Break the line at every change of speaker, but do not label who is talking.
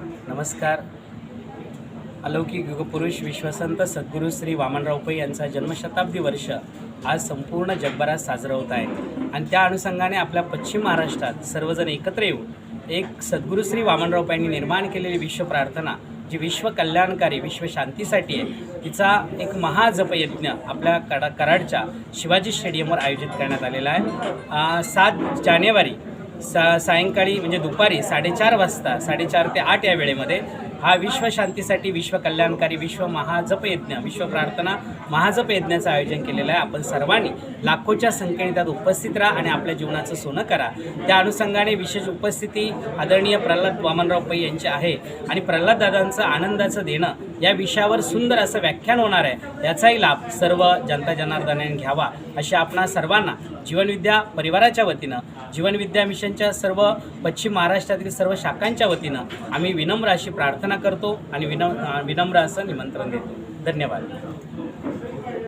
नमस्कार. अलौकिक युगपुरुष विश्वसंत सद्गुरू श्री वामनराव पै यांचा जन्मशताब्दी वर्ष आज संपूर्ण जगभरात साजरा होत आहे. आणि त्या अनुषंगाने आपल्या पश्चिम महाराष्ट्रात सर्वजण एकत्र येऊन एक सद्गुरू श्री वामनराव पै यांनी निर्माण केलेली विश्व प्रार्थना जी विश्व कल्याणकारी विश्व शांतीसाठी आहे तिचा एक महाजपयज्ञ आपल्या कडा कराडच्या शिवाजी स्टेडियमवर आयोजित करण्यात आलेला आहे. सात जानेवारी सा सायंकाळी म्हणजे दुपारी साडेचार वाजता साडेचार ते आठ या वेळेमध्ये हा विश्वशांतीसाठी विश्वकल्याणकारी विश्व कल्याणकारी विश्व महाजपयज्ञ विश्व प्रार्थना महाजप यज्ञाचं आयोजन केलेलं आहे. आपण सर्वांनी लाखोच्या संख्येने त्यात उपस्थित राहा आणि आपल्या जीवनाचं सोनं करा. त्या अनुषंगाने विशेष उपस्थिती आदरणीय प्रल्हाद वामनराव पै यांची आहे आणि प्रल्हाद दादांचं आनंदाचं देणं या विषयावर सुंदर असं व्याख्यान होणार आहे. याचाही लाभ सर्व जनता जनार्दनाने घ्यावा अशी आपणा सर्वांना जीवनविद्या परिवाराच्या वतीनं जीवनविद्या मिशनच्या सर्व पश्चिम महाराष्ट्रातील सर्व शाखांच्या वतीनं आम्ही विनम्र अशी प्रार्थना करतो आणि विनम विनम्र असं निमंत्रण देतो. धन्यवाद.